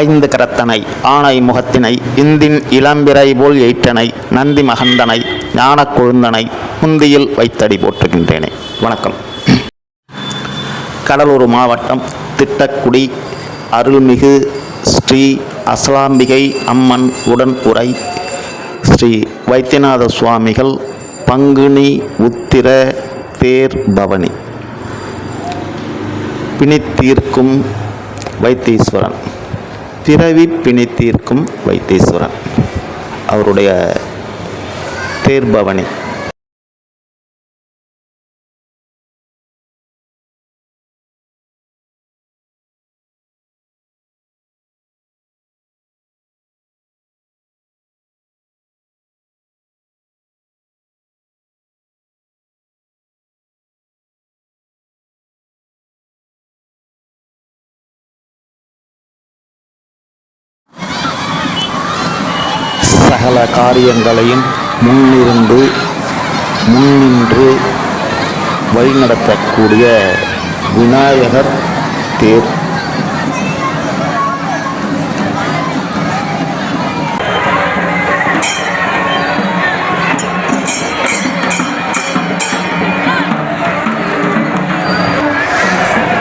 ஐந்து கரத்தனை ஆணை முகத்தினை இந்தின் இளம்பிறை போல் எயிற்றனை நந்தி மகந்தனை ஞான கொழுந்தனை முந்தியில் வைத்தடி போற்றுகின்றேனே. வணக்கம். கடலூர் மாவட்டம் திட்டக்குடி அருள்மிகு ஸ்ரீ அசலாம்பிகை அம்மன் உடன் உரை. ஸ்ரீ வைத்தியநாத சுவாமிகள் பங்குனி உத்திர தேர் பவனி. பிணித்தீர்க்கும் வைத்தீஸ்வரன். பிறவி பிணித்தீர்க்கும் வைத்தீஸ்வரன். அவருடைய தேர்பவனி. சகல காரியங்களையும் முன்னிருந்து முன்னின்று வழிநடத்தக்கூடிய விநாயகர் தேர்.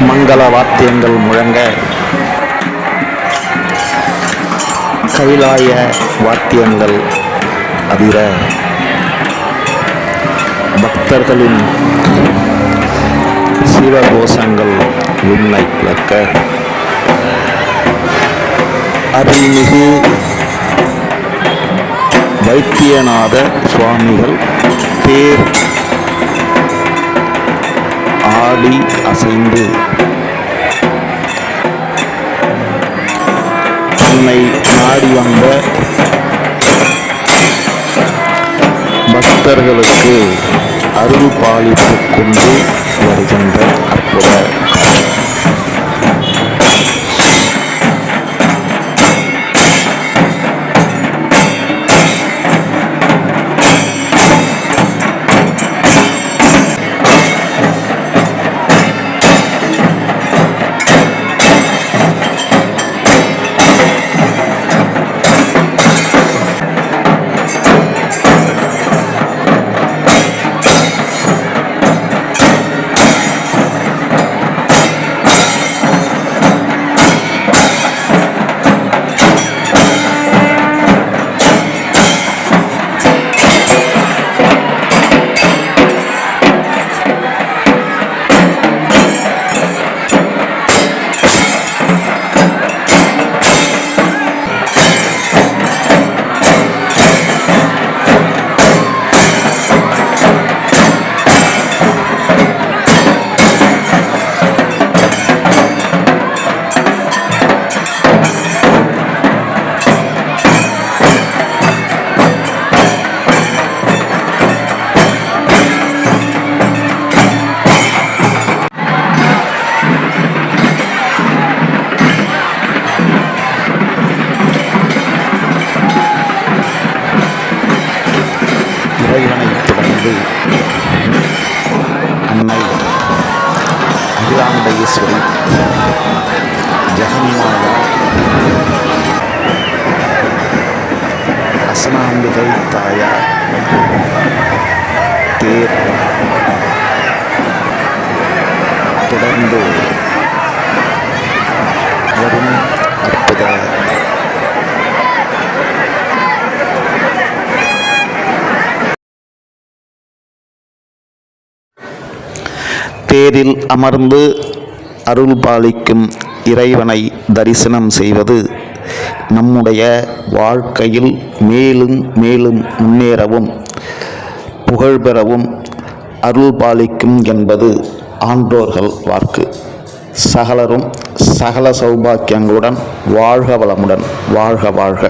மங்கள வாத்தியங்கள் முழங்க கைலாய வாத்தியங்கள் அதிர பக்தர்களின் சிவகோஷங்கள் விண்ணை பிளக்க. அருள்மிகு வைத்தியநாத சுவாமிகள் தேர் ஆடி அசைந்து. தன்னை நாடி வந்த பக்தர்களுக்கு அருள்பாலிப்பு கொண்டு வருகின்ற இறைவனைத் தொடர்ந்து அன்னை அகிலாண்டேஸ்வரி ஜெகன்மாதா அசனாம்பிகை தாயார் தேர் தொடர்ந்து வரும் அற்புத தேரில் அமர்ந்து அருள் பாலிக்கும் இறைவனை தரிசனம் செய்வது நம்முடைய வாழ்க்கையில் மேலும் மேலும் முன்னேறவும் புகழ் பெறவும் அருள் பாலிக்கும் என்பது ஆன்றோர்கள் வாக்கு. சகலரும் சகல சௌபாக்கியங்களுடன் வாழ்க வளமுடன் வாழ்க வாழ்க.